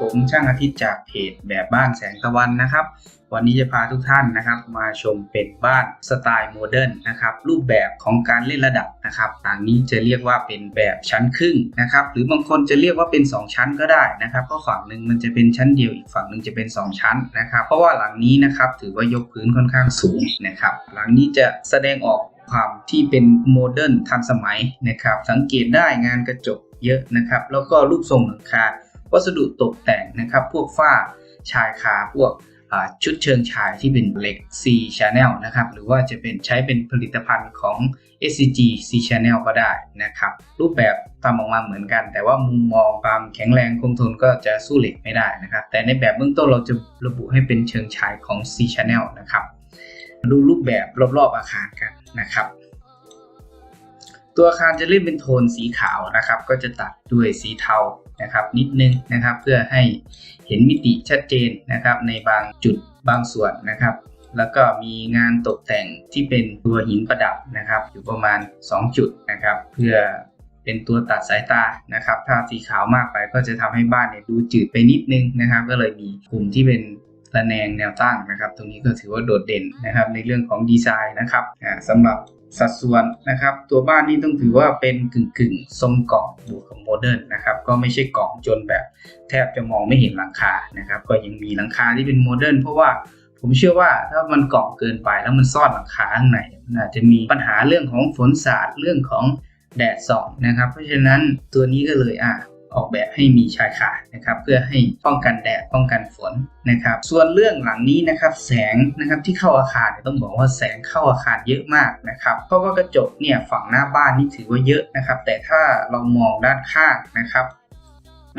ผมช่างอาทิตย์จากเพจแบบบ้านแสงตะวันนะครับ วันนี้จะพาทุกท่านนะครับ มาชมเป็นบ้านสไตล์โมเดิร์นนะครับ รูปแบบของการเล่นระดับนะครับต่างนี้จะเรียกว่าเป็นแบบชั้นครึ่งนะครับ หรือบางคนจะเรียกว่าเป็น 2 ชั้นก็ได้นะครับเพราะฝั่งหนึ่งมันจะเป็นชั้นเดียวอีกฝั่งหนึ่งจะเป็น 2 ชั้นนะครับ เพราะว่าหลังนี้นะครับถือว่ายกพื้นค่อนข้างสูงนะครับ หลังนี้จะแสดงออกความที่เป็นโมเดิร์นทันสมัยนะครับ สังเกตได้งานกระจกเยอะนะครับ แล้วก็รูปทรงหลังคา วัสดุตกแต่งนะครับ พวกฝ้าชายคาพวกชุดเชิงชายที่เป็นเหล็ก C Channel นะครับ หรือว่าจะเป็นใช้เป็นผลิตภัณฑ์ของ SCG C Channel ก็ได้นะครับ รูปแบบทำออกมาเหมือนกัน แต่ว่ามุมมองความแข็งแรงคงทนก็จะสู้เหล็กไม่ได้นะครับ แต่ในแบบเบื้องต้นเราจะระบุให้เป็นเชิงชายของ C Channel นะครับ ดูรูปแบบรอบๆอาคารกันนะครับ ตัวอาคารจะเล่นเป็นโทนสีขาวนะครับ ก็จะตัดด้วยสีเทา นะครับนิดนึงนะครับ เพื่อให้เห็นมิติชัดเจนนะครับ ในบางจุดบางส่วนนะครับ แล้วก็มีงานตกแต่งที่เป็นตัวหินประดับนะครับ อยู่ประมาณ 2 จุดนะครับ เพื่อเป็นตัวตัดสายตานะครับ ถ้าสีขาวมากไปก็จะทำให้บ้านเนี่ยดูจืดไปนิดนึงนะครับ ก็เลยมีกลุ่มที่เป็น ระแนงแนวตั้งนะครับ ตรงนี้ก็ถือว่าโดดเด่นนะครับในเรื่องของดีไซน์นะครับอ่าสำหรับสัดส่วนนะครับ ตัวบ้านนี่ต้องถือว่าเป็นกึ่งกึ่งทรงกล่องบวกกับโมเดิร์นนะครับ ก็ไม่ใช่กล่องจนแบบแทบจะมองไม่เห็นหลังคานะครับ ก็ยังมีหลังคาที่เป็นโมเดิร์นเพราะว่าผมเชื่อว่าถ้ามันกล่องเกินไปแล้วมันซ่อนหลังคาข้างในมันอาจจะมีปัญหาเรื่องของฝนสาดเรื่องของแดดส่องนะครับ เพราะฉะนั้นตัวนี้ก็เลยอะ ออกแบบให้มีชายคานะครับเพื่อให้ป้องกันแดดป้องกันฝนนะครับ ส่วนเรื่องหลังนี้นะครับแสงนะครับที่เข้าอาคารต้องบอกว่าแสงเข้าอาคารเยอะมากนะครับเพราะว่ากระจกเนี่ยฝั่งหน้าบ้านนี่ถือว่าเยอะนะครับ แต่ถ้าเรามองด้านข้างนะครับ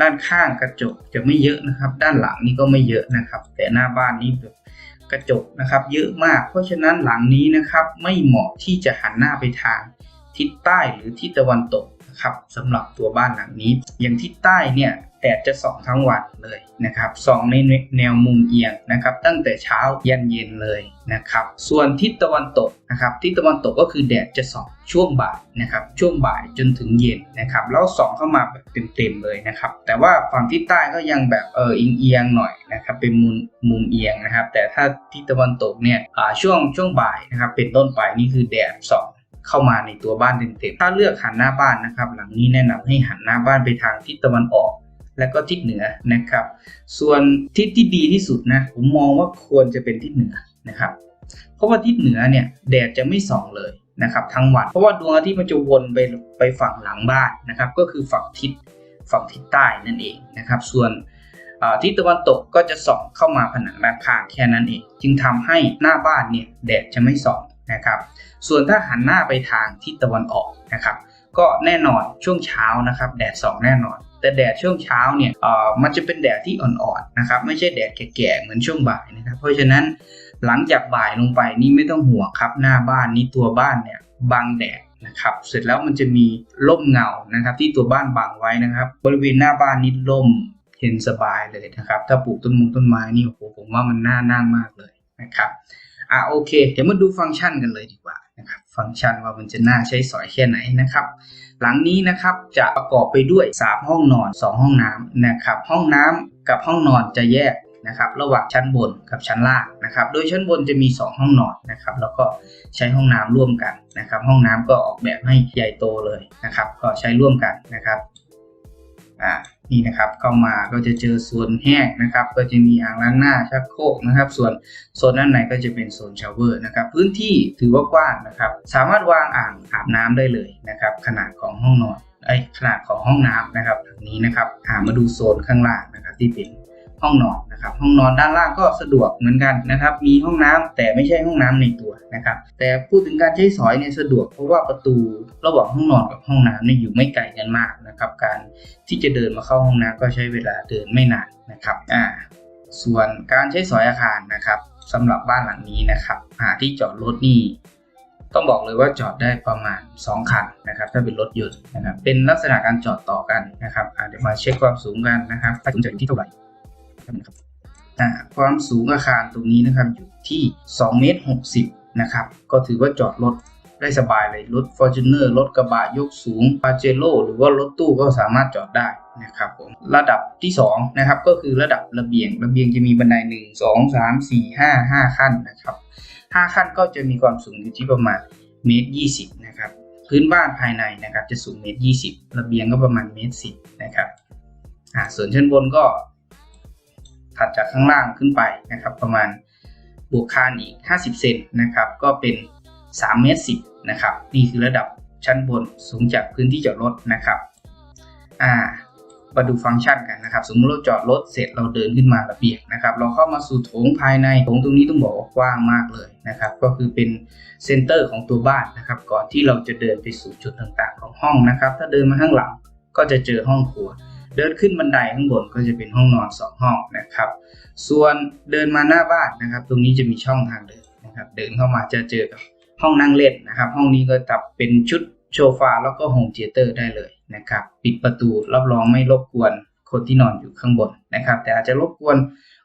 ด้านข้างกระจกจะไม่เยอะนะครับ ด้านหลังนี่ก็ไม่เยอะนะครับ แต่หน้าบ้านนี่แบบกระจกนะครับเยอะมาก เพราะฉะนั้นหลังนี้นะครับไม่เหมาะที่จะหันหน้าไปทางทิศใต้หรือทิศตะวันตก นะครับสำหรับตัวบ้านหลังนี้ อย่างทิศใต้เนี่ยแดดจะส่องทั้งวันเลยนะครับส่องในแนวมุมเอียงนะครับ ตั้งแต่เช้ายันเย็นเลยนะครับ ส่วนทิศตะวันตกนะครับทิศตะวันตกก็คือแดดจะส่องช่วงบ่ายนะครับ ช่วงบ่ายจนถึงเย็นนะครับแล้วส่องเข้ามาแบบเต็มๆเลยนะครับ แต่ว่าฝั่งทิศใต้ก็ยังแบบเออเอียงๆหน่อยนะครับ เป็นมุมมุมเอียงนะครับ แต่ถ้าทิศตะวันตกเนี่ยช่วงช่วงบ่ายนะครับ เป็นต้นไปนี่คือแดดส่อง เข้ามาในตัวบ้านเต็มๆถ้าเลือกหันหน้าบ้านนะครับ หลังนี้แนะนำให้หันหน้าบ้านไปทางทิศตะวันออกและก็ทิศเหนือนะครับ ส่วนทิศที่ดีที่สุดนะผมมองว่าควรจะเป็นทิศเหนือนะครับ เพราะว่าทิศเหนือเนี่ยแดดจะไม่ส่องเลยนะครับ ทั้งวัน เพราะว่าดวงอาทิตย์มันจะวนไปไปฝั่งหลังบ้านนะครับ ก็คือฝั่งทิศฝั่งทิศใต้นั่นเองนะครับ ส่วนทิศตะวันตกก็จะส่องเข้ามาผนังด้านข้างแค่นั้นเอง จึงทำให้หน้าบ้านเนี่ยแดดจะไม่ส่อง นะครับ ส่วนถ้าหันหน้าไปทางทิศตะวันออกนะครับ ก็แน่นอนช่วงเช้านะครับแดดส่องแน่นอน แต่แดดช่วงเช้าเนี่ยเอ่อมันจะเป็นแดดที่อ่อนๆนะครับไม่ใช่แดดแก่ๆเหมือนช่วงบ่ายนะครับ เพราะฉะนั้นหลังจากบ่ายลงไปนี่ไม่ต้องห่วงครับหน้าบ้านนี่ตัวบ้านเนี่ยบังแดดนะครับเสร็จแล้วมันจะมีร่มเงานะครับ ที่ตัวบ้านบังไว้นะครับ บริเวณหน้าบ้านนี่ร่มเย็นสบายเลยนะครับ ถ้าปลูกต้นมงต้นไม้นี่โอ้โหผมว่ามันน่านั่งมากเลยนะครับ อะโอเค เดี๋ยวมาดูฟังก์ชันกันเลยดีกว่านะครับฟังก์ชันว่ามันจะน่าใช้สอยแค่ไหนนะครับ หลังนี้นะครับจะประกอบไปด้วย 3 ห้องนอน 2 ห้องน้ำนะครับ ห้องน้ำกับห้องนอนจะแยกนะครับระหว่างชั้นบนกับชั้นล่างนะครับ โดยชั้นบนจะมี 2 ห้องนอนนะครับ แล้วก็ใช้ห้องน้ำร่วมกันนะครับ ห้องน้ำก็ออกแบบให้ใหญ่โตเลยนะครับ ก็ใช้ร่วมกันนะครับอ่า นี่นะครับ เข้ามาก็จะเจอโซนแห้งนะครับ ก็จะมีอ่างล้างหน้าชักโครกนะครับ ส่วนโซนด้านในก็จะเป็นโซนชาวเวอร์นะครับ พื้นที่ถือว่ากว้างนะครับ สามารถวางอ่างอาบน้ำได้เลยนะครับ ขนาดของห้องนอนไอ้ขนาดของห้องน้ำนะครับแบบนี้นะครับหามาดูโซนข้างล่างนะครับที่เป็น ห้องนอนนะครับห้องนอนด้านล่างก็สะดวกเหมือนกันนะครับ มีห้องน้ำแต่ไม่ใช่ห้องน้ำในตัวนะครับ แต่พูดถึงการใช้สอยเนี่ยสะดวกเพราะว่าประตูระหว่างห้องนอนกับห้องน้ำเนี่ยอยู่ไม่ไกลกันมากนะครับ การที่จะเดินมาเข้าห้องน้ำก็ใช้เวลาเดินไม่นานนะครับอ่าส่วนการใช้สอยอาคารนะครับสำหรับบ้านหลังนี้นะครับหาที่จอดรถนี่ต้องบอกเลยว่าจอดได้ประมาณ 2 คันนะครับ ถ้าเป็นรถยนต์นะครับเป็นลักษณะการจอดต่อกันนะครับเดี๋ยวมาเช็คความสูงกันนะครับถ้าคุณจะอยู่ที่เท่าไหร่ นะครับอ่าความสูงอาคารตรงนี้นะครับอยู่ที่2เมตร60นะครับก็ถือว่าจอดรถได้สบายเลยรถ Fortuner รถกระบะยกสูง p a j e r o หรือว่ารถตู้ก็สามารถจอดได้นะครับผมระดับที่2นะครับก็คือระดับระเบียงระเบียงจะมีบันได1 2 3 4 5 5 ขั้นนะครับ5ขั้นก็จะมีความสูงอยู่ที่ประมาณเมตร20นะครับพื้นบ้านภายในนะครับจะสูงเมตร20ระเบียงก็ประมาณเมตร10นะครับอ่าส่วนชั้นบนก็ ถัดจากข้างล่างขึ้นไปนะครับ ประมาณบวกคานอีก 50 เซนนะครับ ก็เป็น3เมตร10นะครับ นี่คือระดับชั้นบนสูงจากพื้นที่จอดรถนะครับ อ่ามาดูฟังก์ชันกันนะครับ สมมติเราจอดรถเสร็จเราเดินขึ้นมาระเบียงนะครับ เราเข้ามาสู่โถงภายในโถงตรงนี้ต้องบอกว่ากว้างมากเลยนะครับ ก็คือเป็นเซนเตอร์ของตัวบ้านนะครับ ก่อนที่เราจะเดินไปสู่จุดต่างๆ ของห้องนะครับ ถ้าเดินมาข้างหลังก็จะเจอห้องครัว เดินขึ้นบันไดข้างบนก็จะเป็นห้องนอน 2 ห้องนะครับ ส่วนเดินมาหน้าบ้านนะครับ ตรงนี้จะมีช่องทางเดินนะครับ เดินเข้ามาจะเจอกับห้องนั่งเล่นนะครับ ห้องนี้ก็จับเป็นชุดโซฟาแล้วก็โฮมเทเตอร์ได้เลยนะครับ ปิดประตูรับรองไม่รบกวนคนที่นอนอยู่ข้างบนนะครับ แต่อาจจะรบกวน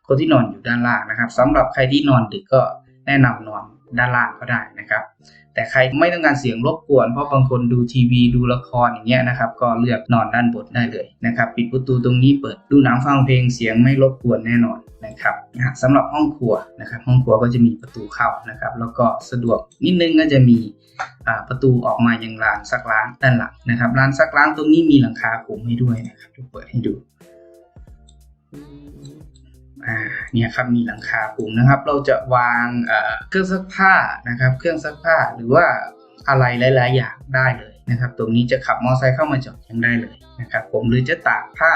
คนที่นอนอยู่ด้านล่างนะครับสำหรับใครที่นอนดึกก็แนะนำนอน ด้านล่างก็ได้นะครับ แต่ใครไม่ต้องการเสียงรบกวน เพราะบางคนดูทีวีดูละครอย่างเงี้ยนะครับ ก็เลือกนอนด้านบนได้เลยนะครับ ปิดประตูตรงนี้เปิดดูหนังฟังเพลงเสียงไม่รบกวนแน่นอนนะครับสำหรับห้องครัวนะครับ ห้องครัวก็จะมีประตูเข้านะครับ แล้วก็สะดวกนิดนึงก็จะมีประตูออกมายังลานซักล้างด้านหลังนะครับลานซักล้างตรงนี้มีหลังคาคุมให้ด้วยนะครับเปิดให้ดู อ่าเนี่ยครับมีหลังคาคลุมนะครับ เราจะวางเอ่อเครื่องซักผ้านะครับ เครื่องซักผ้าหรือว่าอะไรหลาย ๆ อย่างได้เลยนะครับ ตรงนี้จะขับมอเตอร์ไซค์เข้ามาจอดยังได้เลยนะครับ ผมหรือจะตากผ้า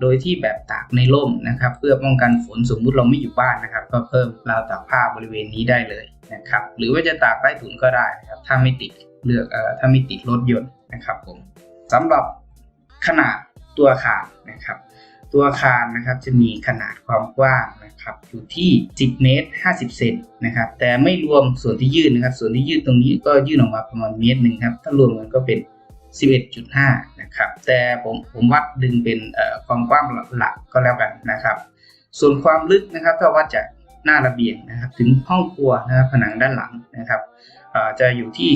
โดยที่แบบตากในร่มนะครับ เพื่อป้องกันฝนสมมุติเราไม่อยู่บ้านนะครับ ก็เพิ่มราวตากผ้าบริเวณนี้ได้เลยนะครับ หรือว่าจะตากใต้ถุนก็ได้นะครับ ถ้าไม่ติดเลือกเอ่อถ้าไม่ติดรถยนต์นะครับผมสำหรับขนาดตัวอาคารนะครับ ตัวอาคารนะครับจะมีขนาดความกว้างนะครับอยู่ที่ 10 เมตร 50 เซนนะครับแต่ไม่รวมส่วนที่ยื่นนะครับส่วนที่ยื่นตรงนี้ก็ยื่นออกมาประมาณเมตรหนึ่งครับถ้ารวมกันก็เป็น 11.5 นะครับแต่ผมผมวัดดึงเป็นเอ่อความกว้างหลักก็แล้วกันนะครับส่วนความลึกนะครับถ้าวัดจากหน้าระเบียงนะครับถึงห้องครัวนะครับผนังด้านหลังนะครับจะอยู่ที่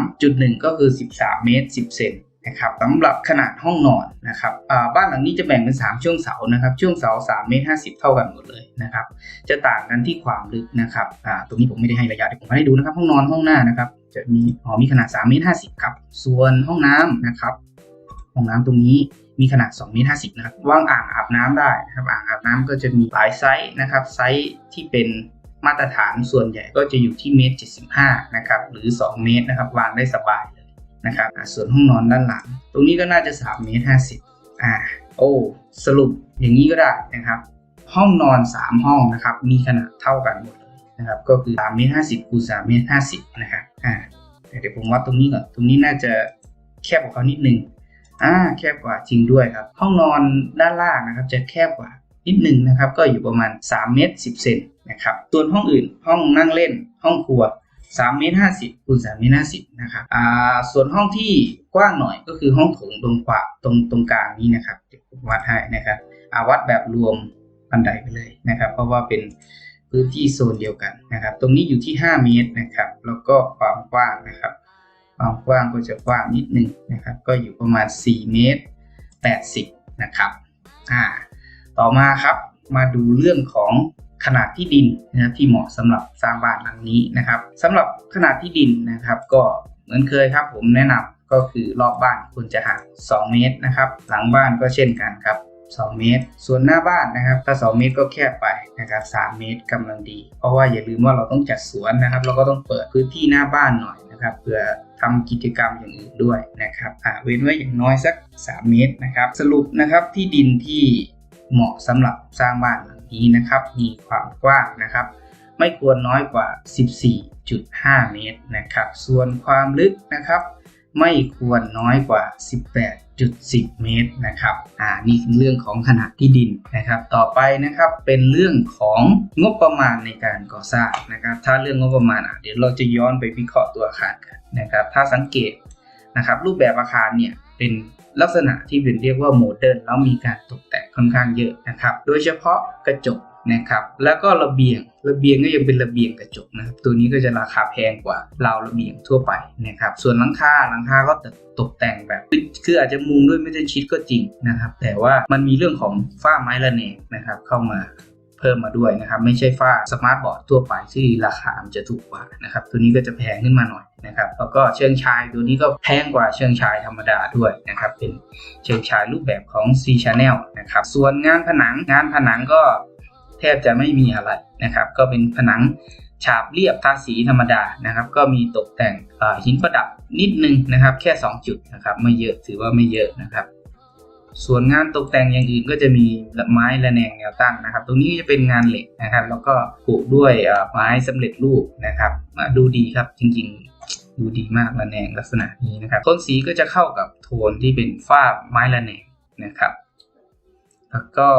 13.1 ก็คือ 13 เมตร 10 เซน นะครับสำหรับขนาดห้องนอนนะครับบ้านหลังนี้จะแบ่งเป็น 3 ช่วงเสานะครับช่วงเสา3เมตร50 เท่ากันหมดเลยนะครับจะต่างกันที่ความลึกนะครับตรงนี้ผมไม่ได้ให้ระยะเดี๋ยวผมให้ดูนะครับห้องนอนห้องหน้านะครับจะมีหอมีขนาด3เมตร50ครับส่วนห้องน้ำนะครับห้องน้ำตรงนี้มีขนาด2เมตร50นะครับว่างอ่างอาบน้ำได้นะครับอ่างอาบน้ำก็จะมีหลายไซส์นะครับไซส์ที่เป็นมาตรฐานส่วนใหญ่ก็จะอยู่ที่เมตร75นะครับหรือ 2 เมตรนะครับวางได้สบายเลย นะครับส่วนห้องนอนด้านหลัง ตรงนี้ก็น่าจะ3เมตร50อ่าโอ้สรุปอย่างนี้ก็ได้นะครับ ห้องนอน 3 ห้องนะครับ มีขนาดเท่ากันหมดเลยนะครับ ก็คือ3เมตร50คูณ3เมตร50นะครับอ่าเดี๋ยวผมวัดตรงนี้ก่อนตรงนี้น่าจะแคบกว่าเขานิดนึงอ่าแคบกว่าจริงด้วยครับ ห้องนอนด้านล่างนะครับ จะแคบกว่านิดนึงนะครับ ก็อยู่ประมาณ3เมตร10เซนนะครับส่วนห้องอื่นห้องนั่งเล่น ห้องครัว 3เมตร50คูณ3เมตร50นะครับอ่าส่วนห้องที่กว้างหน่อยก็คือห้องโถงตรงขวาตรงตรงกลางนี้นะครับวัดให้นะครับอาวัดแบบรวมบันไดไปเลยนะครับ เพราะว่าเป็นพื้นที่โซนเดียวกันนะครับ ตรงนี้อยู่ที่ 5 เมตรนะครับ แล้วก็ความกว้างนะครับ ความกว้างก็จะกว้างนิดนึงนะครับ ก็อยู่ประมาณ 4 เมตร 80 นะครับ อ่า ต่อมาครับ มาดูเรื่องของ ขนาดที่ดินนะครับที่เหมาะสำหรับสร้างบ้านหลังนี้นะครับสำหรับขนาดที่ดินนะครับ ก็เหมือนเคยครับ ผมแนะนำก็คือรอบบ้านควรจะห่าง2 เมตรนะครับ หลังบ้านก็เช่นกันครับ 2 เมตร ส่วนหน้าบ้านนะครับ ถ้า 2 เมตรก็แคบไปนะครับ3เมตรกำลังดี เพราะว่าอย่าลืมว่าเราต้องจัดสวนนะครับ เราก็ต้องเปิดพื้นที่หน้าบ้านหน่อยนะครับเพื่อทำกิจกรรมอย่างอื่นด้วยนะครับเว้นไว้อย่างน้อยสัก 3 เมตรนะครับ สรุปนะครับที่ดินที่เหมาะสำหรับสร้างบ้าน นี้นะครับ มีความกว้างนะครับ ไม่ควรน้อยกว่า 14.5 เมตรนะครับ ส่วนความลึกนะครับ ไม่ควรน้อยกว่า 18.10 เมตรนะครับ อ่า นี่คือเรื่องของขนาดที่ดินนะครับ ต่อไปนะครับ เป็นเรื่องของงบประมาณในการก่อสร้างนะครับ ถ้าเรื่องงบประมาณอะเดี๋ยวเราจะย้อนไปวิเคราะห์ตัวอาคารกันนะครับ ถ้าสังเกตนะครับ รูปแบบอาคารเนี่ยเป็น ลักษณะที่เป็นเรียกว่าโมเดิร์นแล้วมีการตกแต่งค่อนข้างเยอะนะครับ โดยเฉพาะกระจกนะครับแล้วก็ระเบียงระเบียงก็ยังเป็นระเบียงกระจกนะครับตัวนี้ก็จะราคาแพงกว่าราวระเบียงทั่วไปนะครับส่วนหลังคาหลังคาก็ตกแต่งแบบคืออาจจะมุงด้วยไม่ได้ชิดก็จริงนะครับแต่ว่ามันมีเรื่องของฝ้าไม้ระแนงนะครับเข้ามา เพิ่มมาด้วยนะครับ ไม่ใช่ฝ้าสมาร์ทบอร์ดทั่วไปที่ราคามันจะถูกกว่านะครับตัวนี้ก็จะแพงขึ้นมาหน่อยนะครับแล้วก็เชิงชายตัวนี้ก็แพงกว่าเชิงชายธรรมดาด้วยนะครับเป็นเชิงชายรูปแบบของ C Channel นะครับส่วนงานผนังงานผนังก็แทบจะไม่มีอะไรนะครับ ก็เป็นผนังฉาบเรียบทาสีธรรมดานะครับ ก็มีตกแต่งหินประดับนิดนึงนะครับ แค่ 2 จุดนะครับ ไม่เยอะถือว่าไม่เยอะนะครับ ส่วนงานตกแต่งอย่างอื่นก็จะมีไม้ระแนงแนวตั้งนะครับ ตรงนี้จะเป็นงานเหล็กนะครับ แล้วก็ผูกด้วยไม้สำเร็จรูปนะครับดูดีครับจริงๆ ดูดีมากระแนงลักษณะนี้นะครับโทนสีก็จะเข้ากับโทนที่เป็นฝ้าไม้ระแนงนะครับแล้วก็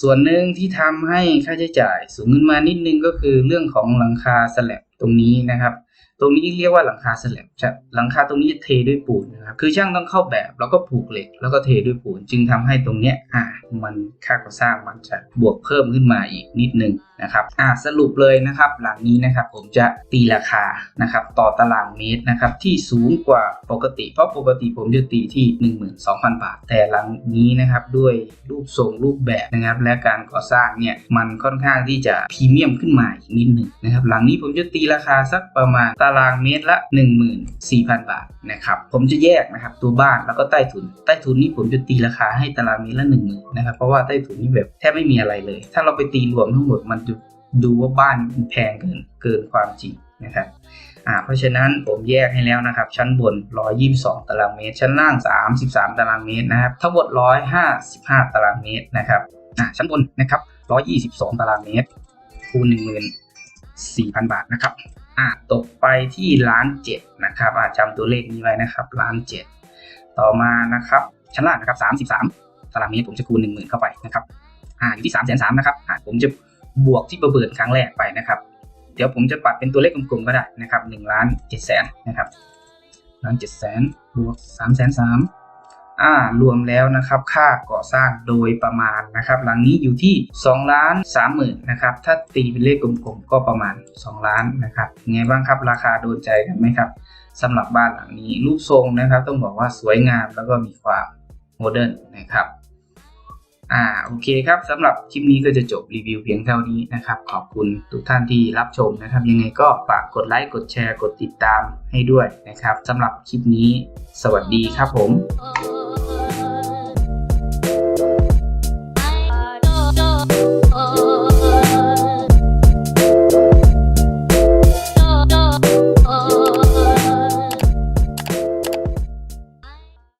ส่วนหนึ่งที่ทำให้ค่าใช้จ่ายสูงขึ้นมานิดนึงก็คือเรื่องของหลังคาสแลบตรงนี้นะครับ ตรงนี้เรียกว่าหลังคาสแลบหลังคาตรงนี้เทด้วยปูนนะครับคือช่างต้องเข้าแบบแล้วก็ผูกเหล็ก แล้วก็เทด้วยปูน จึงทำให้ตรงเนี้ยอ่ามันค่าก่อสร้างมันจะบวกเพิ่มขึ้นมาอีกนิดนึงนะครับอ่าสรุปเลยนะครับ หลังนี้นะครับผมจะตีราคานะครับต่อตารางเมตรนะครับที่สูงกว่าปกติ เพราะปกติผมจะตีที่ 12,000 บาท แต่หลังนี้นะครับด้วยรูปทรงรูปแบบนะครับ และการก่อสร้างเนี่ยมันค่อนข้างที่จะพรีเมียมขึ้นมาอีกนิดหนึ่งนะครับหลังนี้ผมจะตีราคาสักประมาณตารางเมตรละ 14,000 บาทนะครับผมจะแยกนะครับตัวบ้านแล้วก็ใต้ถุน ใต้ถุนนี้ผมจะตีราคาให้ตารางเมตรละ1 0,000นะครับเพราะว่าใต้ถุนนี่แบบแทบไม่มีอะไรเลย ถ้าเราไปตีรวมทั้งหมดมันจะ ดูว่าบ้านมันแพงเกินเกินความจริงนะครับอ่าเพราะฉะนั้นผมแยกให้แล้วนะครับ ชั้นบน 122 ตารางเมตร ชั้นล่าง 33 ตารางเมตรนะครับทั้งหมด 155 ตารางเมตรนะครับอ่าชั้นบนนะครับ 122 ตารางเมตร คูณ 14,000 บาทนะครับอ่าตกไปที่ล้านเจ็ดนะครับอ่าจำตัวเลขนี้ไว้นะครับล้านเจ็ดต่อมานะครับ ชั้นล่างนะครับ 33 ตารางเมตรผมจะคูณ 10,000 เข้าไปนะครับอ่าอยู่ที่3 3 0 0 0นะครับอ่าผมจะ บวกที่ประเบิดครั้งแรกไปนะครับ เดี๋ยวผมจะปัดเป็นตัวเลขกลมๆก็ได้นะครับหนึ่งล้านเจ็ดแสนนะครับล้านเจ็ดแสนบวกสามแสนสามอ่ารวมแล้วนะครับค่าก่อสร้างโดยประมาณนะครับ หลังนี้อยู่ที่2ล้านสามหมื่นนะครับถ้าตีเป็นเลขกลมๆก็ประมาณ 2 ล้านนะครับไงบ้างครับราคาโดนใจกันไหมครับสำหรับบ้านหลังนี้รูปทรงนะครับ ต้องบอกว่าสวยงามแล้วก็มีความโมเดิร์นนะครับ อ่าโอเคครับสำหรับคลิปนี้ก็จะจบรีวิวเพียงเท่านี้นะครับ ขอบคุณทุกท่านที่รับชมนะครับ ยังไงก็ฝากกดไลค์กดแชร์กดติดตามให้ด้วยนะครับสำหรับคลิปนี้ สวัสดีครับผม Oh